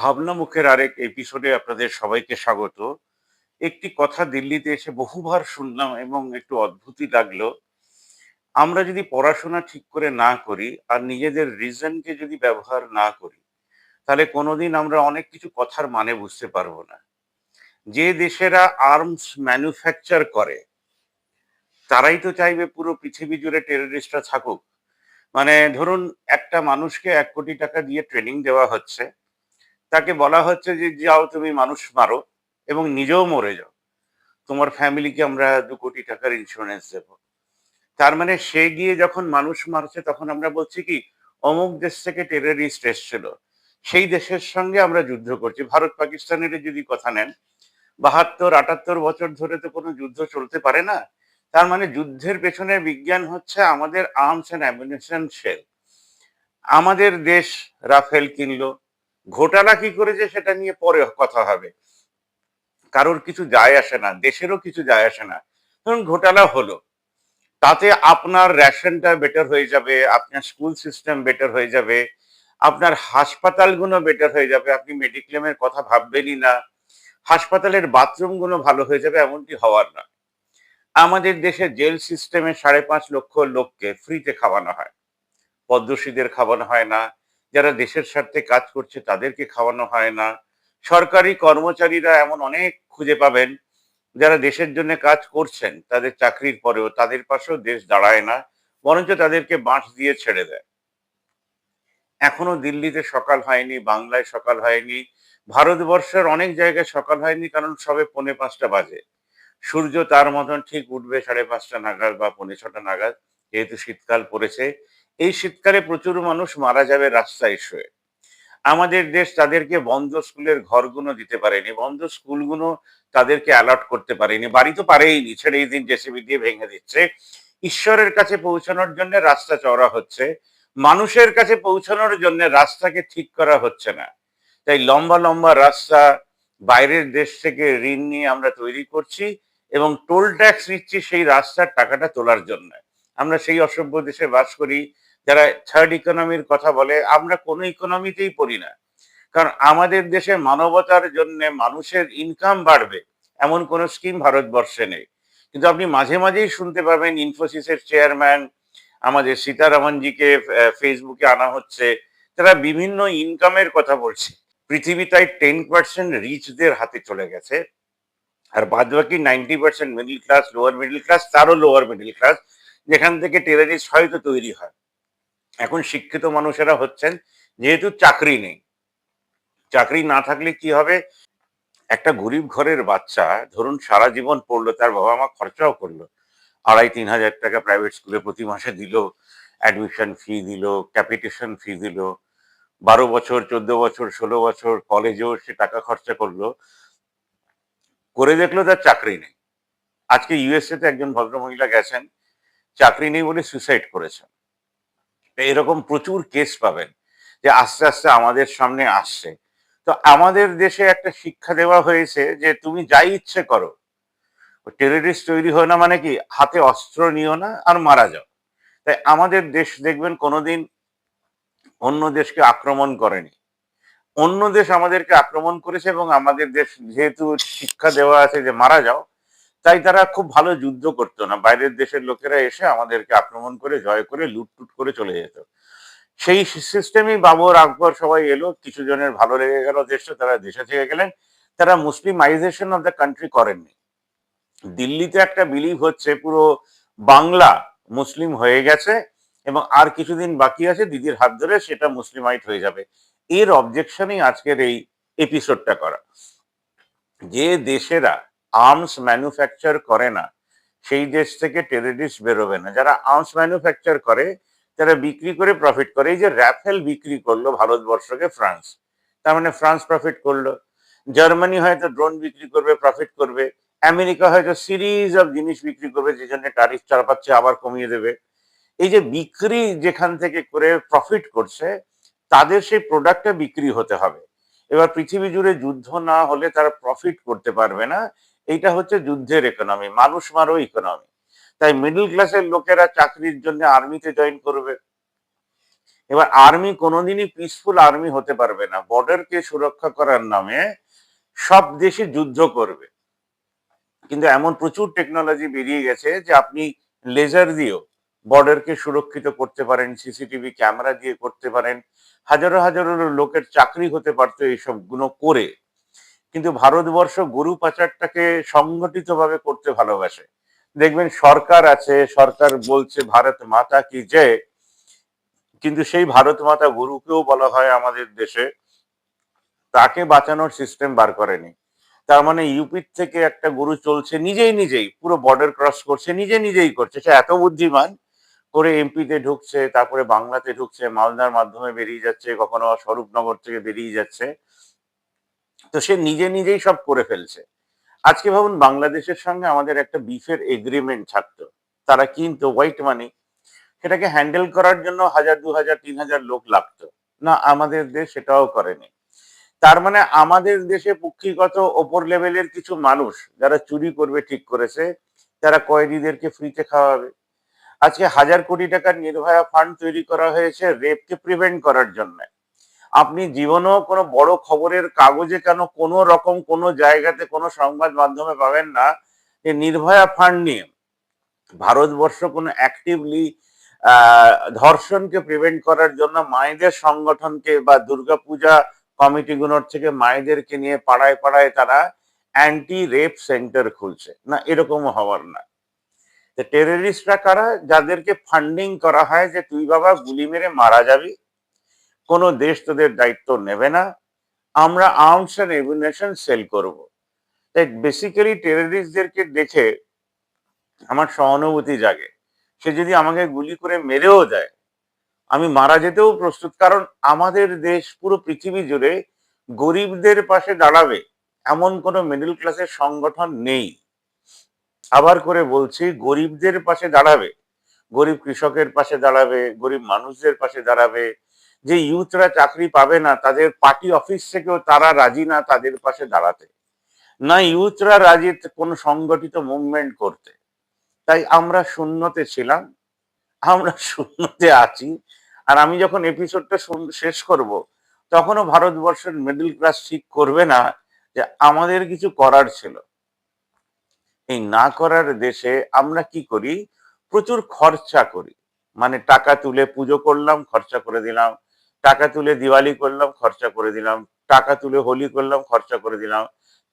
ভাবনা মুখের আরেক এপিসোডে আপনাদের সবাইকে স্বাগত। একটি কথা দিল্লিতে এসে বহুবার শুনলাম এবং একটু অদ্ভুতই লাগল। আমরা যদি পড়াশোনা ঠিক করে না করি আর নিজেদের রিজনকে যদি ব্যবহার না করি, তাহলে কোনোদিন আমরা অনেক কিছু কথার মানে বুঝতে পারব না। যে দেশেরা আর্মস ম্যানুফ্যাকচার করে, তারাই তো চাইবে পুরো পৃথিবী জুড়ে টেররিস্টরা থাকুক। মানে ধরুন একটা মানুষকে এক কোটি টাকা দিয়ে ট্রেনিং দেওয়া হচ্ছে তাকে বলা হচ্ছে যে, যাও তুমি মানুষ মারো এবং নিজেও মরে যাও। তোমার ফ্যামিলিকে আমরা দু কোটি টাকার ইন্স্যুরেন্স দেব। তার মানে সে গিয়ে যখন মানুষ মারছে, তখন আমরা বলছি কি, অমুক দেশ থেকে টেররিস্ট এসছিল। সেই দেশের সঙ্গে আমরা যুদ্ধ করছি। ভারত পাকিস্তানের যদি কথা নেন, বাহাত্তর, আটাত্তর বছর ধরে তো কোনো যুদ্ধ চলতে পারে না। তার মানে যুদ্ধের পেছনে বিজ্ঞান হচ্ছে আমাদের আর্মস অ্যান্ড অ্যামিউনিশন শেল আমাদের দেশ রাফেল কিনলো ঘোটালা কি করেছে সেটা নিয়ে পরে কথা হবে। কারোর কিছু যায় আসে না, দেশেরও কিছু যায় আসে না। ধরুন ঘোটালা হলো, তাতে আপনার রেশনটা বেটার হয়ে যাবে, আপনার স্কুল সিস্টেম বেটার হয়ে যাবে, আপনার হাসপাতালগুলো বেটার হয়ে যাবে, আপনি মেডিক্লেমের কথা ভাববেনই না, হাসপাতালের বাথরুমগুলো ভালো হয়ে যাবে এমনটি হওয়ার না আমাদের দেশে জেল সিস্টেমে সাড়ে পাঁচ লক্ষ লোককে ফ্রিতে খাওয়ানো হয়। পদ্মশীদের খাওয়ানো হয় না যারা দেশের স্বার্থে কাজ করছে তাদেরকে খাওয়ানো হয় না। সরকারি কর্মচারীরা এমন অনেক খুঁজে পাবেন, যারা দেশের জন্য কাজ করছেন, তাদের চাকরির পরেও তাদের পাশেও দেশ দাঁড়ায় না, বরঞ্চ তাদেরকে বাঁশ দিয়ে ছেড়ে দেয়। এখনও দিল্লিতে সকাল হয়নি, বাংলায় সকাল হয়নি, ভারতবর্ষের অনেক জায়গায় সকাল হয়নি, কারণ সবে পৌনে পাঁচটা বাজে। সূর্য তার মতন ঠিক উঠবে সাড়ে পাঁচটা নাগাদ বা পৌনে ছটা নাগাদ, যেহেতু শীতকাল পড়েছে। এই শীতকালে প্রচুর মানুষ মারা যাবে রাস্তায় শুয়ে আমাদের দেশ তাদেরকে বন্ধ স্কুলের ঘরগুলো দিতে পারেনি, বন্ধ স্কুলগুলো তাদেরকে অ্যালার্ট করতে পারেনি। বাড়ি তো পারেইনি, ছেড়ে এই দিন জেসিবি দিয়ে ভেঙে দিচ্ছে। ঈশ্বরের কাছে পৌঁছানোর জন্য রাস্তা চওড়া হচ্ছে। মানুষের কাছে পৌঁছানোর জন্য রাস্তাকে ঠিক করা হচ্ছে না। তাই লম্বা লম্বা রাস্তা বাইরের দেশ থেকে ঋণ নিয়ে আমরা তৈরি করছি এবং টোল ট্যাক্স নিচ্ছি সেই রাস্তার টাকাটা তোলার জন্য। আমরা সেই অসভ্য দেশে বাস করি যারা থার্ড ইকোনমির কথা বলে, আমরা কোনো ইকোনমিতেই পড়ি না। কারণ আমাদের দেশে মানবতার জন্য মানুষের ইনকাম বাড়বে, এমন কোনো স্কিম ভারতবর্ষে নেই। কিন্তু আপনি মাঝে মাঝেই শুনতে পাবেন ইনফোসিসের চেয়ারম্যান আমাদের সীতারামনজিকে ফেসবুকে আনা হচ্ছে, তারা বিভিন্ন ইনকামের কথা বলছে। পৃথিবী তাই টেন পার্সেন্ট রিচদের হাতে চলে গেছে। আর বাদ বাকি ninety percent middle class lower middle class তারও লোয়ার মিডিল ক্লাস যেখান থেকে টেরারিস্ট হয়তো তৈরি হয়। এখন শিক্ষিত মানুষেরা হচ্ছেন, যেহেতু চাকরি নেই। চাকরি না থাকলে কি হবে? একটা গরিব ঘরের বাচ্চা, ধরুন সারা জীবন পড়ল, তার বাবা মা খরচাও করল, আড়াই তিন হাজার টাকা প্রাইভেট স্কুলে প্রতি মাসে দিল অ্যাডমিশন ফি দিল ক্যাপিটেশন ফি দিল, বারো বছর, চোদ্দ বছর, ষোলো বছর কলেজেও সে টাকা খরচা করল, করে দেখল তার চাকরি নেই। আজকে ইউএসএ তে একজন ভদ্রমহিলা গেছেন, চাকরি নেই বলে সুইসাইড করেছেন। এরকম প্রচুর কেস পাবেন যে আস্তে আস্তে আমাদের সামনে আসছে। তো আমাদের দেশে একটা শিক্ষা দেওয়া হয়েছে যে তুমি যাই ইচ্ছে করো। টেররিস্ট তৈরি হয় না মানে কি? হাতে অস্ত্র নিও না আর মারা যাও। তাই আমাদের দেশ দেখবেন কোনোদিন অন্য দেশকে আক্রমণ করেনি। অন্য দেশ আমাদেরকে আক্রমণ করেছে এবং আমাদের দেশ যেহেতু শিক্ষা দেওয়া আছে যে মারা যাও তাই তারা খুব ভালো যুদ্ধ করতো না। বাইরের দেশের লোকেরা এসে আমাদেরকে আক্রমণ করে, জয় করে লুটটুট করে চলে যেত। সেই সিস্টেমই বাবর আকবর সবাই এলো। কিছু জনের ভালো লেগে গেল দেশটা তারা দেশে থেকে গেলেন। তারা মুসলিমাইজেশন অফ দ্য কান্ট্রি করেননি। দিল্লিতে একটা বিলিভ হচ্ছে, পুরো বাংলা মুসলিম হয়ে গেছে এবং আর কিছুদিন বাকি আছে, দিদির হাত ধরে সেটা মুসলিমাইট হয়ে যাবে। এর অবজেকশনই আজকের এই এপিসোডটা করা। যে দেশেরা আর্মস ম্যানুফ্যাকচার করে না, সেই দেশ থেকে টেররিস্ট বেরোবে না। যারা আর্মস ম্যানুফ্যাকচার করে, তারা বিক্রি করে প্রফিট করে। এই যে র্যাফেল বিক্রি করল ভারতবর্ষকে ফ্রান্স তার মানে ফ্রান্স প্রফিট করল। জার্মানি হয়তো ড্রোন বিক্রি করবে প্রফিট করবে। আমেরিকা হয়তো সিরিজ অফ জিনিস বিক্রি করবে, যে জন্য টারিফ চাপাচ্ছে আবার কমিয়ে দেবে। এই যে বিক্রি যেখান থেকে করে প্রফিট করছে, তাদের সেই প্রোডাক্টটা বিক্রি হতে হবে। এবার পৃথিবী জুড়ে যুদ্ধ না হলে তারা প্রফিট করতে পারবে না। এইটা হচ্ছে যুদ্ধের ইকোনমি মানুষ মারো ইকোনমি তাই মিডল ক্লাসের লোকেরা চাকরির জন্য আর্মিতে জয়েন করবে। এবার আর্মি কোনোদিনই পিসফুল আর্মি হতে পারবে না। বর্ডারকে সুরক্ষা করার নামে সব দেশে যুদ্ধ করবে। কিন্তু এমন প্রচুর টেকনোলজি বেরিয়ে গেছে যে আপনি লেজার দিয়েও বর্ডারকে সুরক্ষিত করতে পারেন সিসিটিভি ক্যামেরা দিয়ে করতে পারেন। হাজারো হাজারো লোকের চাকরি হতে পারতো এইসবগুলো করে। কিন্তু ভারতবর্ষ গরু পাচারটাকে সংগঠিতভাবে করতে ভালোবাসে। দেখবেন সরকার আছে, সরকার বলছে ভারত মাতা কি যে কিন্তু সেই ভারত মাতা গরুকেও বলা হয় আমাদের দেশে। তাকে বাঁচানোর সিস্টেম বার করেনি। তার মানে ইউপির থেকে একটা গরু চলছে নিজেই নিজেই, পুরো বর্ডার ক্রস করছে, নিজে নিজেই করছে। সে এত বুদ্ধিমান, করে এমপিতে ঢুকছে, তারপরে বাংলাতে ঢুকছে, মালদার মাধ্যমে বেরিয়ে যাচ্ছে, কখনো স্বরূপনগর থেকে বেরিয়ে যাচ্ছে। তো সে নিজে নিজেই সব করে ফেলছে। আজকে ভাবুন, বাংলাদেশের সঙ্গে আমাদের একটা বিফের এগ্রিমেন্ট থাকতো তারা কিন্তু হোয়াইট মানি সেটাকে হ্যান্ডেল করার জন্য হাজার, দু হাজার, তিন হাজার লোক লাগতো। না, আমাদের দেশ সেটাও করেনি। তার মানে আমাদের দেশে পক্ষীগত ওপর লেভেলের কিছু মানুষ যারা চুরি করবে, ঠিক করেছে, তারা কয়েদিদেরকে ফ্রিতে খাওয়াবে। আজকে হাজার কোটি টাকার নির্ভয়া ফান্ড তৈরি করা হয়েছে রেপকে প্রিভেন্ট করার জন্য। আপনি জীবনেও কোনো বড় খবরের কাগজে কেন কোনো রকম কোনো জায়গাতে কোনো সংবাদ মাধ্যমে পাবেন না? যে নির্ভয়া ফান্ড নিয়ে। ভারতবর্ষ কোনো অ্যাক্টিভলি ধর্ষণকে প্রিভেন্ট করার জন্য মায়েদের সংগঠনকে বা দুর্গাপূজা কমিটিগুলোর থেকে মায়েদেরকে নিয়ে পাড়ায় পাড়ায় তারা অ্যান্টি রেপ সেন্টার খুলছে। না এরকম হওয়ার না। টেররিস্টরা কারা? যাদেরকে ফান্ডিং করা হয় যে, তুই বাবা গুলি মেরে মারা যাবি। কোনো দেশ তোদের দায়িত্ব নেবে না। আমরা আর্মস অ্যান্ড এভিনেশন সেল করব। তাই বেসিক্যালি টেররিস্টদেরকে দেখে আমার সহানুভূতি জাগে। সে যদি আমাকে গুলি করে মেরেও দেয়, আমি মারা যেতেও প্রস্তুত। কারণ আমাদের দেশ পুরো পৃথিবী জুড়ে গরিবদের পাশে দাঁড়াবে এমন কোনো মিডল ক্লাসের সংগঠন নেই। আবার করে বলছি, গরিবদের পাশে দাঁড়াবে। গরিব কৃষকের পাশে দাঁড়াবে, গরিব মানুষদের পাশে দাঁড়াবে যে ইউথরা চাকরি পাবে না, তাদের পার্টি অফিস থেকেও তারা রাজি না তাদের পাশে দাঁড়াতে। না ইউথরা রাজি কোনো সংগঠিত মুভমেন্ট করতে। তাই আমরা শূন্যতে ছিলাম, আমরা শূন্যতে আছি। আর আমি যখন এপিসোডটা শেষ করব, তখনও ভারতবর্ষের মিডল ক্লাস ঠিক করবে না যে আমাদের কিছু করার ছিল। এই না করার দেশে আমরা কি করি? প্রচুর খরচা করি। মানে টাকা তুলে পুজো করলাম, খরচা করে দিলাম। টাকা তুলে দিওয়ালি করলাম, খরচা করে দিলাম। টাকা তুলে হোলি করলাম, খরচা করে দিলাম।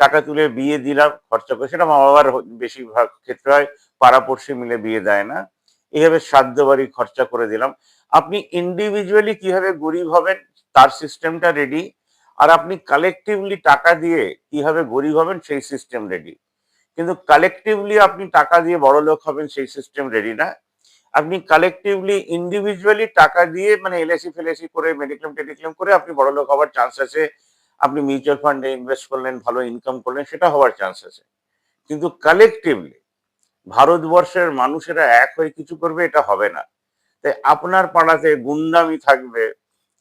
টাকা তুলে বিয়ে দিলাম, খরচা করে, সেটা মা বাবার বেশিরভাগ ক্ষেত্রে হয়, পাড়াপড়শি মিলে বিয়ে দেয় না। এইভাবে সাধ্য বাড়ি খরচা করে দিলাম। আপনি ইন্ডিভিজুয়ালি কীভাবে গরিব হবেন, তার সিস্টেমটা রেডি আর আপনি কালেকটিভলি টাকা দিয়ে কীভাবে গরিব হবেন, সেই সিস্টেম রেডি কিন্তু কালেকটিভলি আপনি টাকা দিয়ে বড় লোক হবেন, সেই সিস্টেম রেডি না। আপনি কালেকটিভলি ইন্ডিভিজুয়ালি টাকা দিয়ে মানে এলআইসি ফেলআইসি করে মেডিক্লেম টেডিক্লেম করে আপনি বড় লোক হওয়ার চান্স আছে। আপনি মিউচুয়াল ফান্ডে ইনভেস্ট করলেন, ভালো ইনকাম করলেন, সেটা হওয়ার চান্স আছে। কিন্তু কালেকটিভলি ভারতবর্ষের মানুষেরা এক হয়ে কিছু করবে, এটা হবে না। তাই আপনার পাড়াতে গুন্ডামি থাকবে।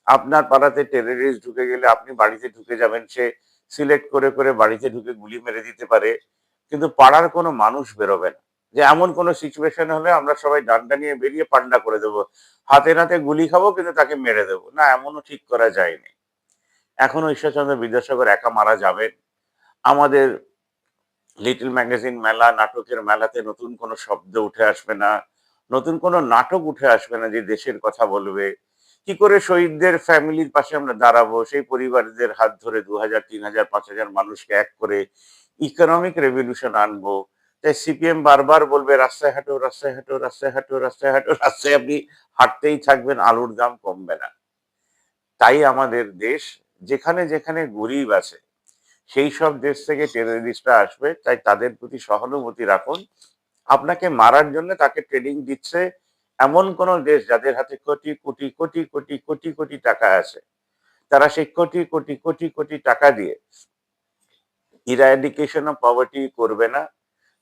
আপনার পাড়াতে টেররিস্ট ঢুকে গেলে আপনি বাড়িতে ঢুকে যাবেন, সে সিলেক্ট করে করে বাড়িতে ঢুকে গুলি মেরে দিতে পারে। কিন্তু পাড়ার কোনো মানুষ বেরোবে না। যে এমন কোনো সিচুয়েশন হলে আমরা সবাই ডান্ডা নিয়ে বেরিয়ে পান্ডা করে দেবো। হাতে নাতে গুলি খাব, কিন্তু তাকে মেরে দেবো। না, এমনও ঠিক করা যায়নি। এখনও ঈশ্বরচন্দ্র বিদ্যাসাগর একা মারা যাবেন। আমাদের লিটল ম্যাগাজিন মেলা, নাটকের মেলাতে নতুন কোনো শব্দ উঠে আসবে না। নতুন কোনো নাটক উঠে আসবে না যে দেশের কথা বলবে। কি করে শহীদদের ফ্যামিলির পাশে আমরা দাঁড়াবো? সেই পরিবারদের হাত ধরে দু হাজার, তিন হাজার, পাঁচ হাজার মানুষকে এক করে ইকোনমিক রেভলিউশন আনব। তাই সিপিএম বারবার বলবে, রাস্তায় হাঁটো রাস্তায় হাঁটো রাস্তায় হাঁটো রাস্তায় হাঁটো, রাস্তায় আপনি হাঁটতেই থাকবেন, আলুর দাম কমবে না। তাই আমাদের দেশ যেখানে যেখানে গরিব আছে, সেই সব দেশ থেকে টেররিস্টরা আসবে, তাই তাদের প্রতি সহানুভূতি রাখুন। আপনাকে মারার জন্য তাকে ট্রেনিং দিচ্ছে এমন কোন দেশ যাদের হাতে কোটি কোটি কোটি কোটি কোটি কোটি টাকা আছে। তারা সেই কোটি কোটি কোটি কোটি টাকা দিয়ে ইরাডিকেশন অফ পভার্টি করবে না।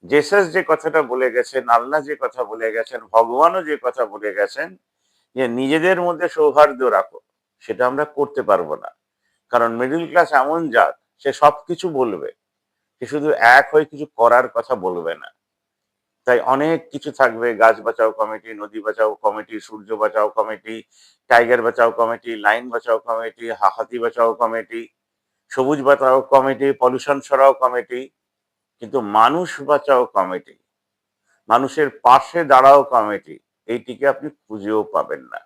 জেসাস যে কথাটা বলে গেছেন, আল্লাহ যে কথা বলে গেছেন, ভগবানও যে কথা বলে গেছেন, যে নিজেদের মধ্যে সৌহার্দ্য রাখো। সেটা আমরা করতে পারব না। কারণ মিডিল ক্লাস এমন জাত, সে সব কিছু বলবে। সে শুধু এক হয়ে কিছু করার কথা বলবে না। তাই অনেক কিছু থাকবে, গাছ বাঁচাও কমিটি, নদী বাঁচাও কমিটি, সূর্য বাঁচাও কমিটি টাইগার বাঁচাও কমিটি লাইন বাঁচাও কমিটি, হাতি বাঁচাও কমিটি, সবুজ বাঁচাও কমিটি পলিউশন সরাও কমিটি কিন্তু মানুষ বাঁচাও কমিটি। মানুষের পাশে দাঁড়াও কমিটি, এইটিকে আপনি খুঁজেও পাবেন না।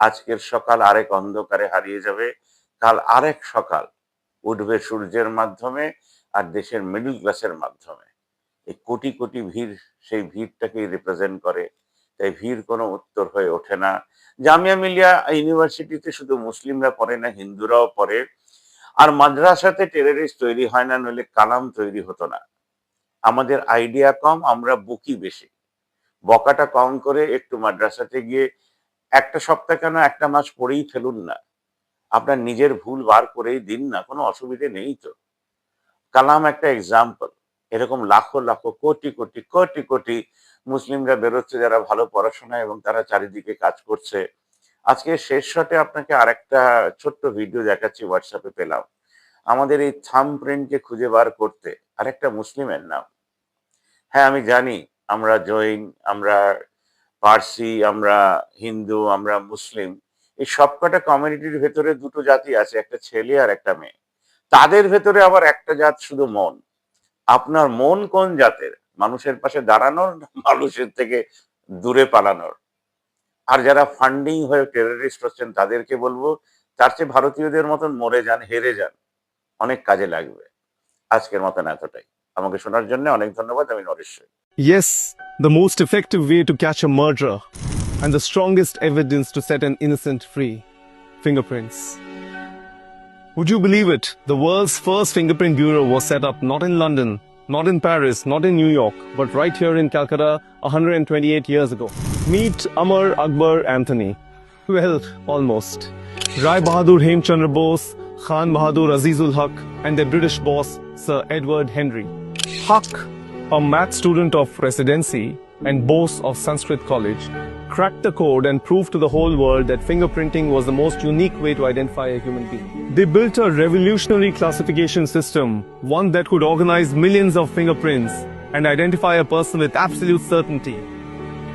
আজকের সকাল আরেক অন্ধকারে হারিয়ে যাবে, কাল আরেক সকাল উঠবে সূর্যের মাধ্যমে আর দেশের মিডল ক্লাসের মাধ্যমে। এই কোটি কোটি ভিড়, সেই ভিড়টাকেই রিপ্রেজেন্ট করে। তাই ভিড় কোনো উত্তর হয়ে ওঠে না। জামিয়া মিলিয়া ইউনিভার্সিটিতে শুধু মুসলিমরা পড়ে না, হিন্দুরাও পড়ে। আর মাদ্রাসাতে টেররিস্ট তৈরি হয় না, নইলে কালাম তৈরি হতো না। আমাদের আইডিয়া কম, আমরা বকি বেশি। বকাটা কম করে একটু মাদ্রাসাতে গিয়ে একটা সপ্তাহ কেন একটা মাস পড়েই ফেলুন না। আপনার নিজের ভুল বার করেই দিন না, কোনো অসুবিধে নেই তো। কালাম একটা এক্সাম্পল এরকম লাখো লাখো, কোটি কোটি কোটি কোটি মুসলিমরা বেরোচ্ছে যারা ভালো পড়াশোনা এবং তারা চারিদিকে কাজ করছে। আজকে শেষ শটে আপনাকে আরেকটা ছোট্ট ভিডিও দেখাচ্ছি হোয়াটসঅ্যাপে পেলাম। আমাদের এই থাম প্রিন্টকে খুঁজে বার করতে আরেকটা মুসলিমের নাম। হ্যাঁ আমি জানি, আমরা জৈন, আমরা পার্সি, আমরা হিন্দু, আমরা মুসলিম, এই সবকটা কমিউনিটির ভেতরে দুটো জাতি আছে, একটা ছেলে আর একটা মেয়ে। তাদের ভেতরে আবার একটা জাত শুধু মন। আপনার মন কোন জাতের? মানুষের পাশে দাঁড়ানোর মানুষের থেকে দূরে পালানোর? আর যারা ফান্ডিং হয়ে টেররিস্ট হচ্ছেন তাদেরকে বলবো তার চেয়ে ভারতীয়দের মতন মরে যান হেরে যান অনেক কাজে লাগবে আজকের মতন এতটাই আমাকে শোনার জন্য অনেক ধন্যবাদ আমি নরেশ্বর Yes, the most effective way to catch a murderer and the strongest evidence to set an innocent free fingerprints. Would you believe it? The world's first fingerprint bureau was set up not in London, not in Paris, not in New York, but right here in Calcutta 128 years ago. Meet Amar Akbar Anthony. Well, almost. Rai Bahadur Hemchandra Bose, Khan Bahadur Azizul Haq, and their British boss, Sir Edward Henry. Huck, a math student of residency and Bose of Sanskrit College, cracked the code and proved to the whole world that fingerprinting was the most unique way to identify a human being. They built a revolutionary classification system, one that could organize millions of fingerprints and identify a person with absolute certainty.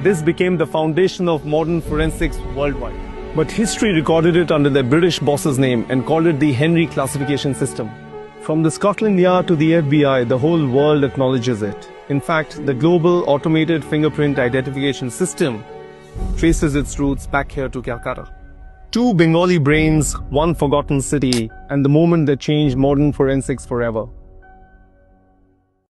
This became the foundation of modern forensics worldwide. But history recorded it under their British boss's name and called it the Henry classification system. From the Scotland Yard to the FBI, the whole world acknowledges it. In fact, the global automated fingerprint identification system traces its roots back here to Calcutta. Two Bengali brains, one forgotten city, and the moment that changed modern forensics forever.